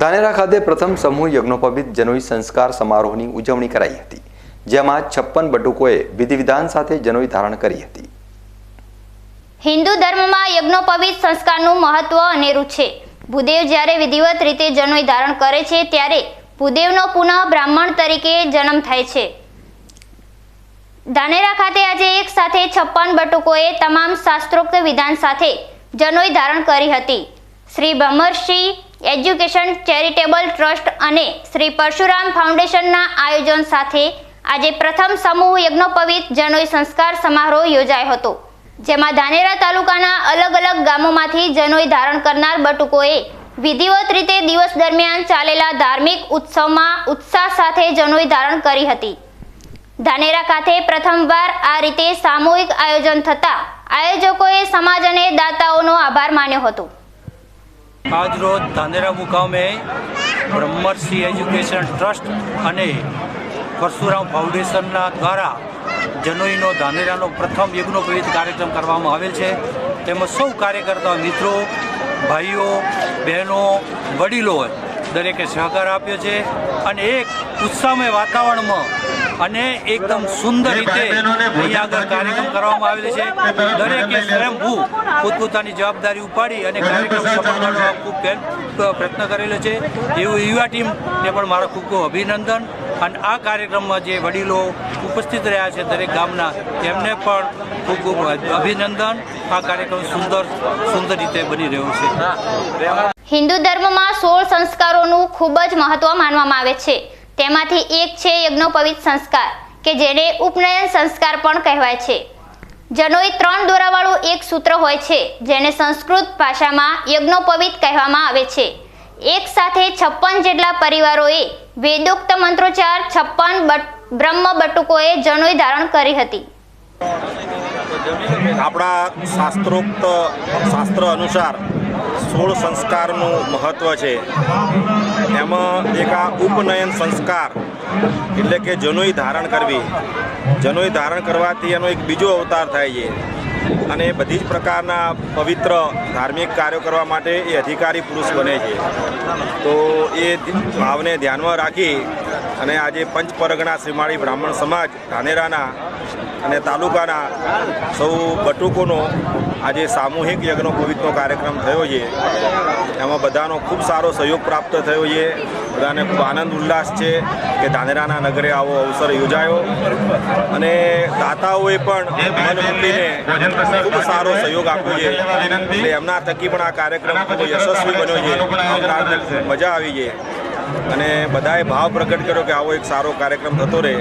ધાનેરા ખાતે પ્રથમ સમૂહ યજ્ઞોપવિત જનોઈ સંસ્કાર સમારોહની ઉજવણી કરાઈ હતી, જેમાં છપ્પન બટુકોએ વિધિ વિધાન સાથે જનોઈ ધારણ કરી હતી. હિન્દુ ધર્મમાં યજ્ઞોપવિત સંસ્કારનું મહત્વ અનેરું છે. ભૂદેવ જ્યારે વિધિવત રીતે જનોઈ ધારણ કરે છે, ત્યારે ભૂદેવનો પુનઃ બ્રાહ્મણ તરીકે જન્મ થાય છે. ધાનેરા ખાતે આજે એક સાથે છપ્પન બટુકોએ તમામ શાસ્ત્રોક્ત વિધાન સાથે જનોઈ ધારણ કરી હતી. Shri Brahmarshi education, charitable trust અને શ્રી પરશુરામ ફાઉન્ડેશનના આયોજન સાથે આજે પ્રથમ સમૂહ યજ્ઞોપવિત જનોઈ સંસ્કાર સમારોહ યોજાયો હતો, જેમાં ધાનેરા તાલુકાના અલગ અલગ ગામોમાંથી જનોઈ ધારણ કરનાર બટુકોએ વિધિવત રીતે દિવસ દરમિયાન ચાલેલા ધાર્મિક ઉત્સવમાં ઉત્સાહ સાથે જનોઈ ધારણ કરી હતી. ધાનેરા ખાતે પ્રથમવાર આ રીતે સામૂહિક આયોજન થતા આયોજકોએ સમાજ અને દાતાઓનો આભાર માન્યો હતો. આજ રોજ ધાનેરા મુકામે બ્રહ્મર્ષિ એજ્યુકેશન ટ્રસ્ટ અને પરશુરામ ફાઉન્ડેશનના દ્વારા જનોઈનો ધાનેરાનો પ્રથમ યજ્ઞોપવિત કાર્યક્રમ કરવામાં આવેલ છે. તેમાં સૌ કાર્યકર્તા મિત્રો, ભાઈઓ, બહેનો, વડીલો દરેકે સહકાર આપ્યો છે અને એક ઉત્સાહમય વાતાવરણમાં અને એકદમ સુંદર રીતે અહીંયા આગળ કાર્યક્રમ કરવામાં આવેલ છે. દરેકે સ્વયંભૂ પોતપોતાની જવાબદારી ઉપાડી અને કાર્યક્રમ સફળ ખૂબ પ્રયત્ન કરેલો છે. એવું યુવા ટીમને પણ મારા ખૂબ ખૂબ અભિનંદન. અને આ કાર્યક્રમમાં જે વડીલો ઉપસ્થિત રહ્યા છે દરેક ગામના તેમને પણ ખૂબ ખૂબ અભિનંદન. આ કાર્યક્રમ સુંદર સુંદર રીતે બની રહ્યો છે. હિન્દુ ધર્મમાં સોળ સંસ્કારોનું ખૂબ જ મહત્વ માનવામાં આવે છે. તેમાંથી એક છે યજ્ઞોપવિત સંસ્કાર, કે જેને ઉપનયન સંસ્કાર પણ કહેવાય છે. જનોઈ ત્રણ દોરાવાળું એક સૂત્ર હોય છે, જેને સંસ્કૃત ભાષામાં યજ્ઞોપવિત કહેવામાં આવે છે. એક સાથે છપ્પન જેટલા પરિવારોએ વેદોક્ત મંત્રોચ્ચાર છપ્પન બ્રહ્મ બટુકોએ જનોઈ ધારણ કરી હતી. આપણા શાસ્ત્રોક્ત શાસ્ત્ર અનુસાર સોળ સંસ્કારનું મહત્ત્વ છે. એમાં એક આ ઉપનયન સંસ્કાર એટલે કે જનોઈ ધારણ કરવી. જનોઈ ધારણ કરવાથી એનો એક બીજો અવતાર થાય છે. અને બધી જ પ્રકારના પવિત્ર ધાર્મિક કાર્યો કરવા માટે એ અધિકારી પુરુષ બને છે. તો એ ભાવને ધ્યાનમાં રાખી અને આજે પંચ પરગણા બ્રાહ્મણ સમાજ ધાનેરાના અને તાલુકાના સૌ બટુકોનો આજે સામૂહિક યજ્ઞોપવિતનો કાર્યક્રમ થયો છે. એમાં બધાનો ખૂબ સારો સહયોગ પ્રાપ્ત થયો છે. બધાને ખૂબ આનંદ, ઉલ્લાસ છે કે ધાનેરાના નગરે આવો અવસર યોજાયો. અને દાતાઓએ પણ મન ખૂબ સારો સહયોગ આપ્યો છે. એટલે એમના થકી પણ આ કાર્યક્રમ ખૂબ યશસ્વી બન્યો છે. મજા આવી છે. અને બધાએ ભાવ પ્રગટ કર્યો કે આવો એક સારો કાર્યક્રમ થતો રહે.